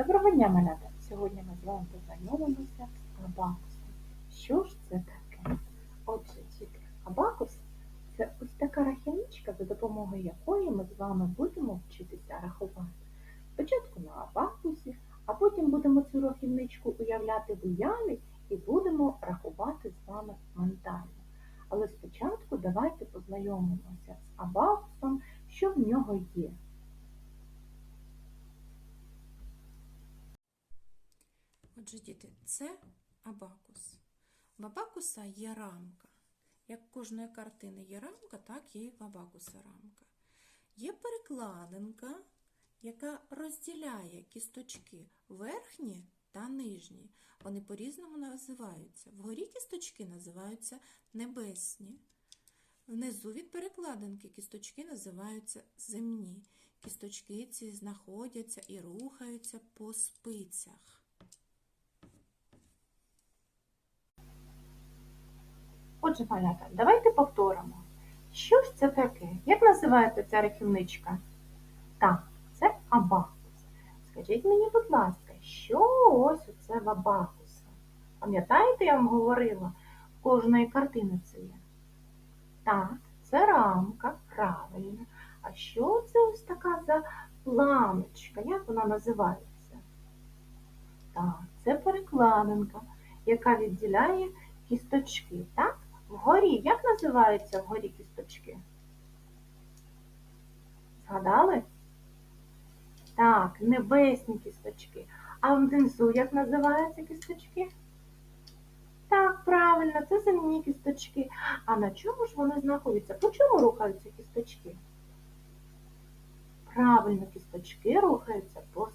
Доброго дня, малята! Сьогодні ми з вами познайомимося з абакусом. Що ж це таке? Отже, діти, абакус це ось така рахівничка, за допомогою якої ми з вами будемо вчитися рахувати. Спочатку на абакусі, а потім будемо цю рахівничку уявляти в уяві і будемо рахувати з вами ментально. Але спочатку давайте познайомимося з абакусом, що в нього є. Отже, діти, це абакус. В абакуса є рамка. Як кожної картини є рамка, так є і в абакуса рамка. Є перекладинка, яка розділяє кісточки верхні та нижні. Вони по-різному називаються. Вгорі кісточки називаються небесні. Внизу від перекладинки кісточки називаються земні. Кісточки ці знаходяться і рухаються по спицях. Отже, малята, давайте повторимо. Що ж це таке? Як називається ця рахівничка? Так, це абакус. Скажіть мені, будь ласка, що ось оце в абакуса? Пам'ятаєте, я вам говорила, кожної картини це є? Так, це рамка, правильно. А що це ось така за ламочка? Як вона називається? Так, це перекладинка, яка відділяє кісточки, так? Вгорі, як називаються вгорі кісточки? Згадали? Так, небесні кісточки. А внизу як називаються кісточки? Так, правильно, це земні кісточки. А на чому ж вони знаходяться? По чому рухаються кісточки? Правильно, кісточки рухаються по.